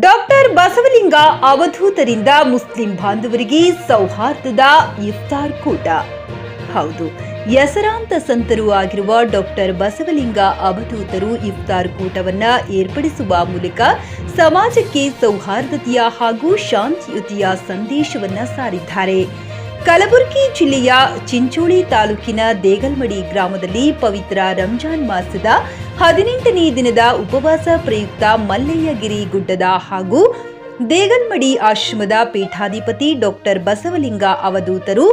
Doctor Basavalinga ಅವಧೂತರಿಂದ Muslim ಬಾಂಧವರಿಗೆ ಸೌಹಾರ್ದದ ಇಫ್ತಾರ್ ಕೂಟ. ಹೌದು, ಹೆಸರಾಂತ ಸಂತರು ಆಗಿರುವ ಡಾಕ್ಟರ್ ಬಸವಲಿಂಗ ಅವಧೂತರು ಇಫ್ತಾರ್ ಕೂಟವನ್ನ ಏರ್ಪಡಿಸುವ ಮೂಲಕ ಸಮಾಜಕ್ಕೆ ಸೌಹಾರ್ದತೆಯ ಹಾಗೂ ಶಾಂತಿಯುತಿಯ ಸಂದೇಶವನ್ನ ಸಾರಿದ್ದಾರೆ. ಕಲಬುರಗಿ ಜಿಲ್ಲೆಯ ಚಿಂಚೋಳಿ ತಾಲೂಕಿನ ದೇಗಲ್ಮಡಿ ಗ್ರಾಮದಲ್ಲಿ ಪವಿತ್ರ ರಂಜಾನ್ ಮಾಸದ ಹದಿನೆಂಟನೇ ದಿನದ ಉಪವಾಸ ಪ್ರಯುಕ್ತ ಮಲ್ಲಯ್ಯಗಿರಿ ಗುಡ್ಡದ ಹಾಗೂ ದೇಗಲ್ಮಡಿ ಆಶ್ರಮದ ಪೀಠಾಧಿಪತಿ ಡಾಕ್ಟರ್ ಬಸವಲಿಂಗ ಅವಧೂತರು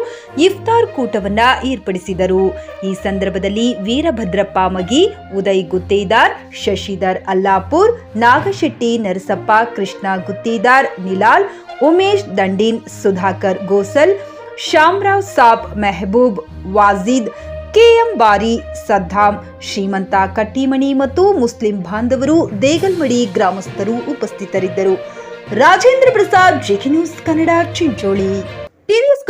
ಇಫ್ತಾರ್ ಕೂಟವನ್ನ ಏರ್ಪಡಿಸಿದರು. ಈ ಸಂದರ್ಭದಲ್ಲಿ ವೀರಭದ್ರಪ್ಪ ಮಗಿ ಉದಯ್ ಗುತ್ತೇದಾರ್, ಶಶಿಧರ್ ಅಲ್ಲಾಪುರ್, ನಾಗಶೆಟ್ಟಿ ನರಸಪ್ಪ, ಕೃಷ್ಣ ಗುತ್ತೇದಾರ್, ನಿಲಾಲ್, ಉಮೇಶ್, ದಂಡೀನ್, ಸುಧಾಕರ್ ಗೋಸಲ್ ಶ್ಯಾಮ್ರಾವ್ ಸಾಬ್, ಮೆಹಬೂಬ್ ವಾಜೀದ್, ಕೆಎಂ ಬಾರಿ, ಸದ್ದಾಂ, ಶ್ರೀಮಂತ ಕಟ್ಟಿಮಣಿ ಮತ್ತು ಮುಸ್ಲಿಂ ಬಾಂಧವರು ದೇಗಲ್ಮಡಿ ಗ್ರಾಮಸ್ಥರು ಉಪಸ್ಥಿತರಿದ್ದರು. ರಾಜೇಂದ್ರ ಪ್ರಸಾದ್ ನ್ಯೂಸ್ ಕನ್ನಡ, ಚಿಂಚೋಳಿ.